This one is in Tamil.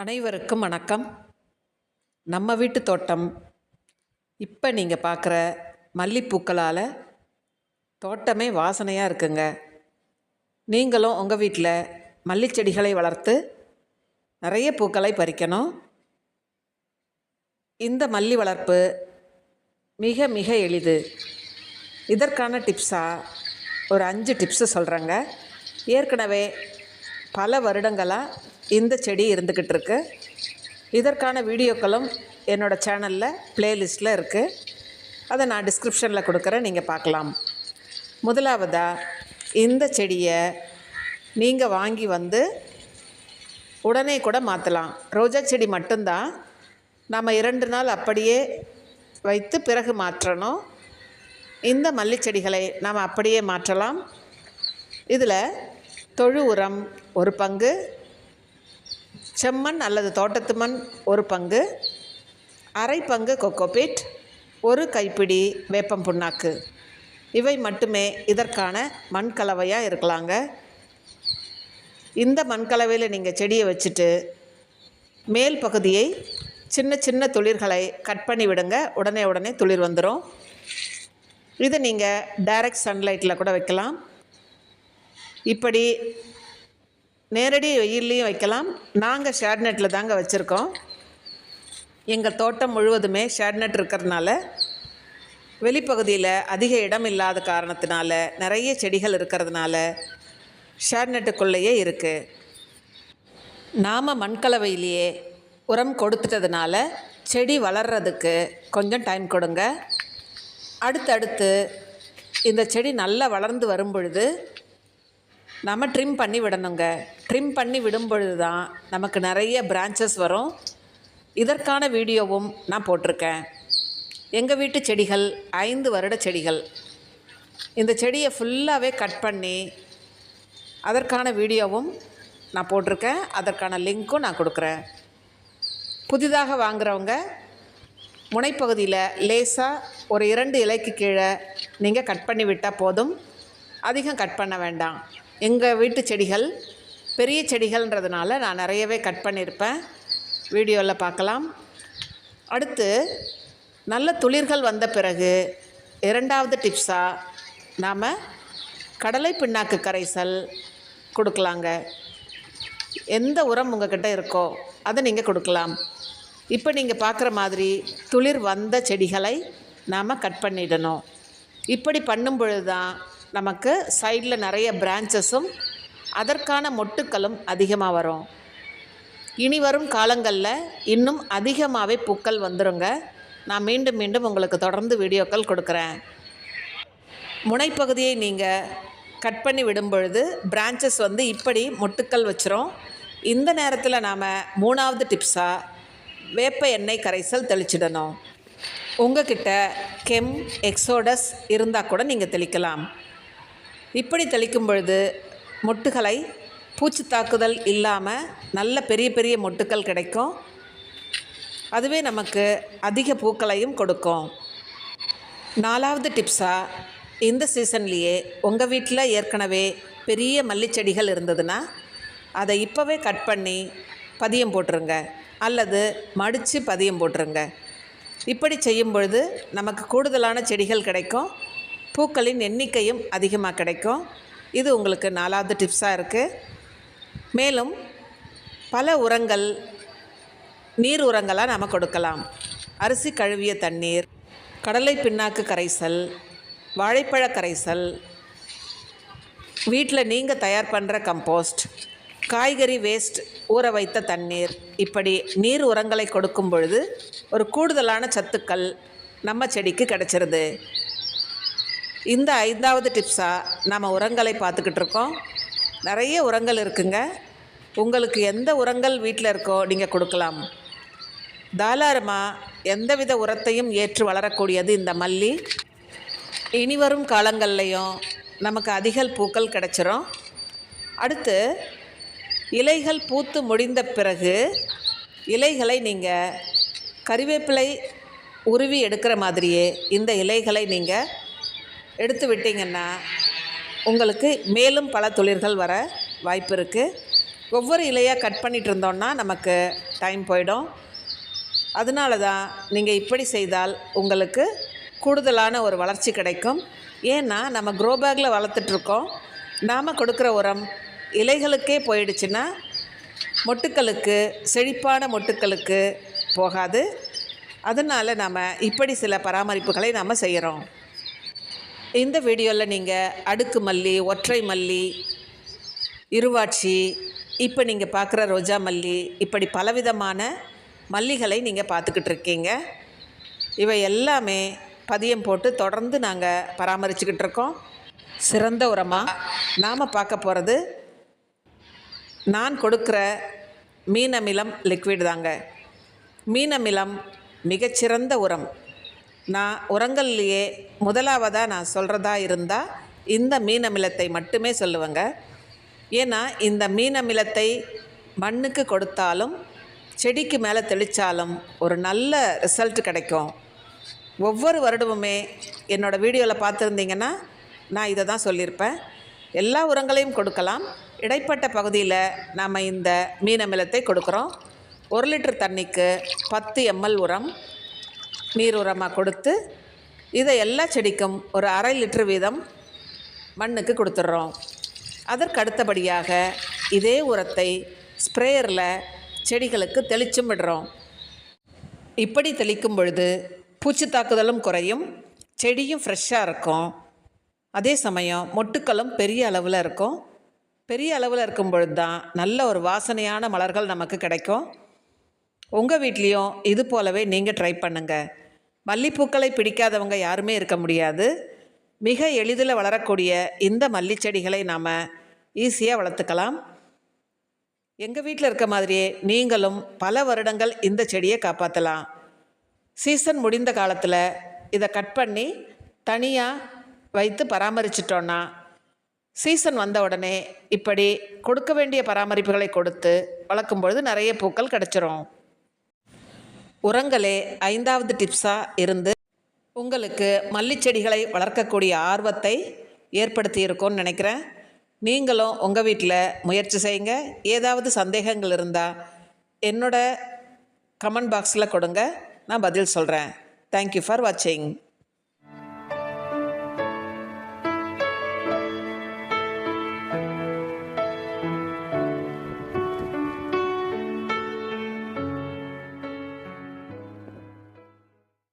அனைவருக்கும் வணக்கம். நம்ம வீட்டு தோட்டம். இப்போ நீங்கள் பார்க்குற மல்லிப்பூக்களால் தோட்டமே வாசனையாக இருக்குங்க. நீங்களும் உங்கள் வீட்டில் மல்லிச்செடிகளை வளர்த்து நிறைய பூக்களை பறிக்கணும். இந்த மல்லி வளர்ப்பு மிக மிக எளிது. இதற்கான டிப்ஸாக ஒரு அஞ்சு டிப்ஸு சொல்கிறேங்க ஏற்கனவே பல வருடங்களாக இந்த செடி இருந்துக்கிட்டு இருக்கு இதற்கான வீடியோக்களும் என்னோடய சேனலில் ப்ளேலிஸ்ட்டில் இருக்குது அதை நான் டிஸ்கிரிப்ஷனில் கொடுக்குறேன் நீங்கள் பார்க்கலாம். முதலாவதாக இந்த செடியை நீங்கள் வாங்கி வந்து உடனே கூட மாற்றலாம் ரோஜா செடி மட்டும்தான் நம்ம இரண்டு நாள் அப்படியே வைத்து பிறகு மாற்றணும். இந்த மல்லி செடிகளை நாம் அப்படியே மாற்றலாம். இதில் தொழு உரம் ஒரு பங்கு செம்மண் அல்லது தோட்டத்து மண் ஒரு பங்கு அரை பங்கு கொக்கோபீட் ஒரு கைப்பிடி வேப்பம் புண்ணாக்கு. இவை மட்டுமே இதற்கான மண் கலவையாக இருக்கலாங்க. இந்த மண் கலவையில் நீங்கள் செடியை வச்சுட்டு மேல் பகுதியை சின்ன சின்ன துளிர்களை கட் பண்ணி விடுங்க. உடனே உடனே துளிர் வந்துடும் இதை நீங்கள் டைரக்ட் சன்லைட்டில் கூட வைக்கலாம். இப்படி நேரடி வெயில்லையும் வைக்கலாம். நாங்கள் ஷேட்நெட்டில் தாங்க வச்சுருக்கோம். எங்கள் தோட்டம் முழுவதுமே ஷேட்நெட் இருக்கிறதுனால வெளிப்பகுதியில் அதிக இடம் இல்லாத காரணத்தினால நிறைய செடிகள் இருக்கிறதுனால ஷேட்நெட்டுக்குள்ளேயே இருக்குது நாம் மண்கலவையிலேயே உரம் கொடுத்துட்டதுனால செடி வளர்கிறதுக்கு கொஞ்சம் டைம் கொடுங்க. அடுத்தடுத்து இந்த செடி நல்லா வளர்ந்து வரும் பொழுது நம்ம ட்ரிம் பண்ணி விடணுங்க. ட்ரிம் பண்ணி விடும் பொழுது தான் நமக்கு நிறைய பிரான்ச்சஸ் வரும். இதற்கான வீடியோவும் நான் போட்டிருக்கேன். எங்கள் வீட்டு செடிகள் ஐந்து வருட செடிகள். இந்த செடியை ஃபுல்லாகவே கட் பண்ணி அதற்கான வீடியோவும் நான் போட்டிருக்கேன். அதற்கான லிங்க்கும் நான் கொடுக்குறேன். புதிதாக வாங்குகிறவங்க முனைப்பகுதியில் லேசாக ஒரு இரண்டு இலைக்கு கீழே நீங்கள் கட் பண்ணி விட்டால் போதும். அதிகம் கட் பண்ண வேண்டாம். எங்கள் வீட்டு செடிகள் பெரிய செடிகள்ன்றதுனால நான் நிறையவே கட் பண்ணியிருப்பேன் வீடியோவில் பார்க்கலாம். அடுத்து நல்ல துளிர்கள் வந்த பிறகு இரண்டாவது டிப்ஸாக நாம் கடலை பிண்ணாக்கு கரைசல் கொடுக்கலாங்க. எந்த உரம் உங்கள்கிட்ட இருக்கோ அதை நீங்கள் கொடுக்கலாம். இப்போ நீங்கள் பார்க்குற மாதிரி துளிர் வந்த செடிகளை நாம் கட் பண்ணிடணும். இப்படி பண்ணும் பொழுது தான் நமக்கு சைடில் நிறைய பிரான்ச்சஸும் அதற்கான மொட்டுக்களும் அதிகமாக வரும். இனி வரும் காலங்களில் இன்னும் அதிகமாகவே பூக்கள் வந்துருங்க. நான் மீண்டும் மீண்டும் உங்களுக்கு தொடர்ந்து வீடியோக்கள் கொடுக்குறேன். முனைப்பகுதியை நீங்கள் கட் பண்ணி விடும் பொழுது பிரான்ச்சஸ் வந்து இப்படி மொட்டுக்கள் வச்சிரும். இந்த நேரத்தில் நாம் மூணாவது டிப்ஸாக வேப்ப எண்ணெய் கரைசல் தெளிச்சிடணும். உங்ககிட்ட கெம் எக்ஸோடஸ் இருந்தால் கூட நீங்கள் தெளிக்கலாம். இப்படி தெளிக்கும் பொழுது மொட்டுகளை பூச்சி தாக்குதல் இல்லாமல் நல்ல பெரிய பெரிய மொட்டுக்கள் கிடைக்கும். அதுவே நமக்கு அதிக பூக்களையும் கொடுக்கும். நாலாவது டிப்ஸாக இந்த சீசன்லேயே உங்கள் வீட்டில் ஏற்கனவே பெரிய மல்லிச்செடிகள் இருந்ததுன்னா அதை இப்போவே கட் பண்ணி பதியம் போட்டுருங்க. அல்லது மடித்து பதியம் போட்டுருங்க. இப்படி செய்யும் பொழுது நமக்கு கூடுதலான செடிகள் கிடைக்கும். பூக்களின் எண்ணிக்கையும் அதிகமாக கிடைக்கும். இது உங்களுக்கு நாலாவது டிப்ஸாக இருக்குது மேலும் பல உரங்கள் நீர் உரங்களாக நாம் கொடுக்கலாம். அரிசி கழுவிய தண்ணீர் கடலை பின்னாக்கு கரைசல் வாழைப்பழ கரைசல் வீட்டில் நீங்கள் தயார் பண்ணுற கம்போஸ்ட் காய்கறி வேஸ்ட் ஊற வைத்த தண்ணீர் இப்படி நீர் உரங்களை கொடுக்கும் பொழுது ஒரு கூடுதலான சத்துக்கள் நம்ம செடிக்கு கிடச்சிருது. இந்த ஐந்தாவது டிப்ஸாக நம்ம உரங்களை பார்த்துக்கிட்டு இருக்கோம். நிறைய உரங்கள் இருக்குங்க. உங்களுக்கு எந்த உரங்கள் வீட்டில் இருக்கோ நீங்கள் கொடுக்கலாம். தாராளமாக எந்தவித உரத்தையும் ஏற்று வளரக்கூடியது இந்த மல்லி. இனி வரும் காலங்கள்லையும் நமக்கு அதிக பூக்கள் கிடச்சிரும். அடுத்து இலைகள் பூத்து முடிந்த பிறகு இலைகளை நீங்கள் கறிவேப்பிலை உருவி எடுக்கிற மாதிரியே இந்த இலைகளை நீங்கள் எடுத்து விட்டிங்கன்னா உங்களுக்கு மேலும் பல துளிர்கள் வர வாய்ப்பு இருக்குது ஒவ்வொரு இலையாக கட் பண்ணிட்டு இருந்தோன்னா நமக்கு டைம் போயிடும். அதனால தான் நீங்கள் இப்படி செய்தால் உங்களுக்கு கூடுதலான ஒரு வளர்ச்சி கிடைக்கும். ஏன்னா நம்ம க்ரோ பேக்கில் வளர்த்துட்ருக்கோம் நாம் கொடுக்குற உரம் இலைகளுக்கே போயிடுச்சுன்னா மொட்டுக்களுக்கு செழிப்பான மொட்டுக்களுக்கு போகாது. அதனால் நாம் இப்படி சில பராமரிப்புகளை நாம் செய்கிறோம் இந்த வீடியோவில் நீங்கள் அடுக்கு மல்லி ஒற்றை மல்லி இருவாட்சி இப்போ நீங்கள் பார்க்குற ரோஜா மல்லி இப்படி பலவிதமான மல்லிகளை நீங்கள் பார்த்துக்கிட்டு இருக்கீங்க. இவை எல்லாமே பதியம் போட்டு தொடர்ந்து நாங்கள் பராமரிச்சுக்கிட்டு இருக்கோம். சிறந்த உரமாக நாம் பார்க்க போகிறது நான் கொடுக்குற மீன் அமிலம் லிக்விட் தாங்க. மீனமிலம் மிகச்சிறந்த உரம். நான் உரங்கள்லேயே முதலாவதாக நான் சொல்கிறதா இருந்தால் இந்த மீன் அமிலத்தை மட்டுமே சொல்லுவேங்க. ஏன்னா இந்த மீன் அமிலத்தை மண்ணுக்கு கொடுத்தாலும் செடிக்கு மேலே தெளித்தாலும் ஒரு நல்ல ரிசல்ட் கிடைக்கும். ஒவ்வொரு வருடமுமே என்னோடய வீடியோவில் பார்த்துருந்தீங்கன்னா நான் இதை தான் சொல்லியிருப்பேன். எல்லா உரங்களையும் கொடுக்கலாம். இடைப்பட்ட பகுதியில் நாம் இந்த மீன் அமிலத்தை கொடுக்குறோம். ஒரு லிட்டர் தண்ணிக்கு பத்து எம்எல் உரம் நீர் உரமாக கொடுத்து இதை எல்லா செடிக்கும் ஒரு அரை லிட்டர் வீதம் மண்ணுக்கு கொடுத்துட்றோம். அதற்கு அடுத்தபடியாக இதே உரத்தை ஸ்ப்ரேயரில் செடிகளுக்கு தெளிச்சும் விடுறோம். இப்படி தெளிக்கும் பொழுது பூச்சி தாக்குதலும் குறையும் செடியும் ஃப்ரெஷ்ஷாக இருக்கும். அதே சமயம் மொட்டுக்களும் பெரிய அளவில் இருக்கும். பெரிய அளவில் இருக்கும் பொழுது தான் நல்ல ஒரு வாசனையான மலர்கள் நமக்கு கிடைக்கும். உங்கள் வீட்லேயும் இது போலவே நீங்கள் ட்ரை பண்ணுங்கள் மல்லிப்பூக்களை பிடிக்காதவங்க யாருமே இருக்க முடியாது. மிக எளிதில் வளரக்கூடிய இந்த மல்லி செடிகளை நாம் ஈஸியாக வளர்த்துக்கலாம். எங்கள் வீட்டில் இருக்க மாதிரியே நீங்களும் பல வருடங்கள் இந்த செடியை காப்பாற்றலாம் சீசன் முடிந்த காலத்தில் இதை கட் பண்ணி தனியாக வைத்து பராமரிச்சிட்டோன்னா சீசன் வந்த உடனே இப்படி கொடுக்க வேண்டிய பராமரிப்புகளை கொடுத்து வளர்க்கும் பொழுது நிறைய பூக்கள் கிடச்சிரும். உரங்களே ஐந்தாவது டிப்ஸாக இருந்து உங்களுக்கு மல்லிச்செடிகளை வளர்க்கக்கூடிய ஆர்வத்தை ஏற்படுத்தியிருக்கோம்னு நினைக்கிறேன். நீங்களும் உங்கள் வீட்டில் முயற்சி செய்யுங்க. ஏதாவது சந்தேகங்கள் இருந்தால் என்னோட கமெண்ட் பாக்ஸில் கொடுங்க. நான் பதில் சொல்கிறேன் தேங்க்யூ ஃபார் வாட்சிங்